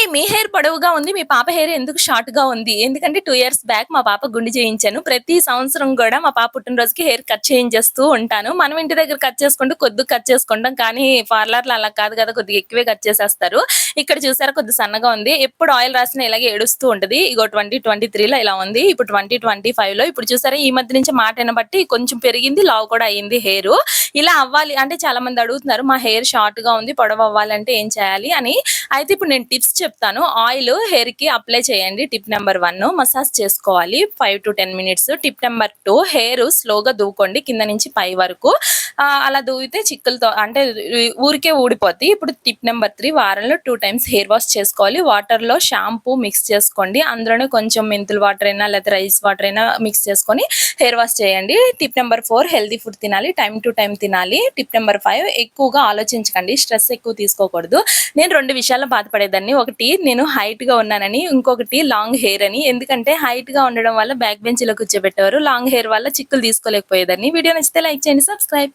ఏమండి మీ హెయిర్ పొడవుగా ఉంది మీ పాప హెయిర్ ఎందుకు షార్ట్గా ఉంది? ఎందుకంటే టూ ఇయర్స్ బ్యాక్ మా పాప గుండి చేయించాను. ప్రతి సంవత్సరం కూడా మా పాప పుట్టినరోజుకి హెయిర్ కట్ చేయించేస్తూ ఉంటాను. మనం ఇంటి దగ్గర కట్ చేసుకుంటూ కొద్ది కట్ చేసుకుంటాం. కానీ పార్లర్లు అలా కాదు కదా కొద్దిగా ఎక్కువే కట్ చేసేస్తారు. ఇక్కడ చూసారా కొద్ది సన్నగా ఉంది. ఎప్పుడు ఆయిల్ రాసిన ఇలాగే ఏడుస్తూ ఉంటుంది. ఇగో ట్వంటీ ట్వంటీ త్రీలో ఇలా ఉంది. ఇప్పుడు ట్వంటీ ట్వంటీ ఫైవ్లో. ఇప్పుడు చూసారా ఈ మధ్య నుంచి మాట బట్టి కొంచెం పెరిగింది లావు కూడా అయ్యింది హెయిర్. ఇలా అవ్వాలి అంటే చాలా మంది అడుగుతున్నారు మా హెయిర్ షార్ట్గా ఉంది పొడవు అవ్వాలంటే ఏం చేయాలి? అని. అయితే ఇప్పుడు నేను టిప్స్ చెప్తాను. ఆయిల్ హెయిర్కి అప్లై చేయండి. టిప్ నెంబర్ వన్ మసాజ్ చేసుకోవాలి. Five to ten minutes. Tip number two hair స్లోగా దూకోండి కింద నుంచి పై వరకు. అలా దూవితే చిక్కులతో అంటే ఊరికే ఊడిపోద్ది. ఇప్పుడు టిప్ నెంబర్ త్రీ వారంలో టూ టైమ్స్ హెయిర్ వాష్ చేసుకోవాలి. వాటర్లో షాంపూ మిక్స్ చేసుకోండి. అందులోనే కొంచెం మెంతుల వాటర్ అయినా లేకపోతే రైస్ వాటర్ అయినా మిక్స్ చేసుకొని హెయిర్ వాష్ చేయండి. Tip number four healthy food తినాలి. టైం టు టైం తినాలి. టిప్ నెంబర్ ఫైవ్ ఎక్కువగా ఆలోచించకండి. స్ట్రెస్ ఎక్కువ తీసుకోకూడదు. నేను రెండు విషయాల్లో బాధపడేదాన్ని. ఒకటి నేను హైట్గా ఉన్నానని ఇంకొకటి లాంగ్ హెయిర్ అని. ఎందుకంటే హైట్గా ఉండడం వల్ల బ్యాక్ బెంచ్లో కూర్చోబెట్టేవారు. లాంగ్ హెయిర్ వల్ల చిక్కులు తీసుకోలేకపోయేదాన్ని. వీడియో నచ్చితే లైక్ చేయండి సబ్స్క్రైబ్